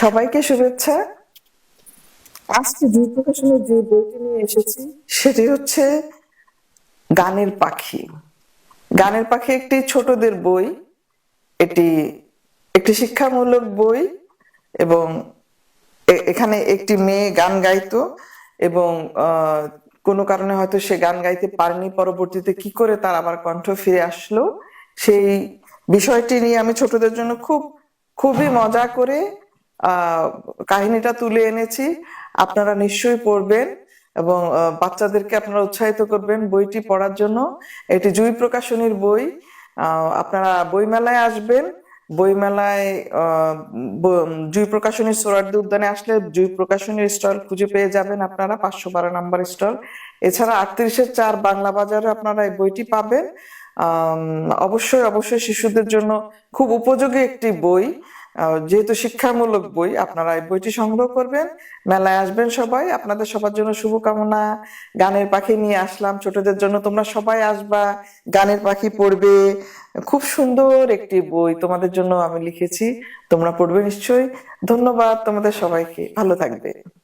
সবাইকে শুভেচ্ছা। আজকে দুই প্রকাশনের যে বইটি নিয়ে এসেছি, সেটি হচ্ছে গানের পাখি। গানের পাখি একটি ছোটদের বই, এটি একটি শিক্ষামূলক বই এবং এখানে একটি মেয়ে গান গাইতো এবং কোনো কারণে হয়তো সে গান গাইতে পারেনি, পরবর্তীতে কি করে তার আবার কণ্ঠ ফিরে আসলো, সেই বিষয়টি নিয়ে আমি ছোটদের জন্য খুব, খুবই মজা করে কাহিনীটা তুলে এনেছি। আপনারা নিশ্চয়ই পড়বেন এবং বাচ্চাদেরকে আপনারা উৎসাহিত করবেন বইটি পড়ার জন্য। এটি জুই প্রকাশনীর বই। আপনারা বইমেলায় আসবেন। বইমেলায় জুই প্রকাশনীর সোরারদি উদ্যানে আসলে জুই প্রকাশনীর স্টল খুঁজে পেয়ে যাবেন আপনারা, পাঁচশো বারো নাম্বার স্টল। এছাড়া আটত্রিশের চার বাংলা বাজারে আপনারা এই বইটি পাবেন। অবশ্যই অবশ্যই শিশুদের জন্য খুব উপযোগী একটি বই। যেহেতু শিক্ষামূলক বই, আপনারা এই বইটি সংগ্রহ করবেন, মেলায় আসবেন সবাই। আপনাদের সবার জন্য শুভকামনা। গানের পাখি নিয়ে আসলাম। ছোটদের জন্য তোমরা সবাই আসবা। গানের পাখি পড়বে। খুব সুন্দর একটি বই তোমাদের জন্য আমি লিখেছি। তোমরা পড়বে নিশ্চয়ই। ধন্যবাদ তোমাদের সবাইকে। ভালো থাকবে।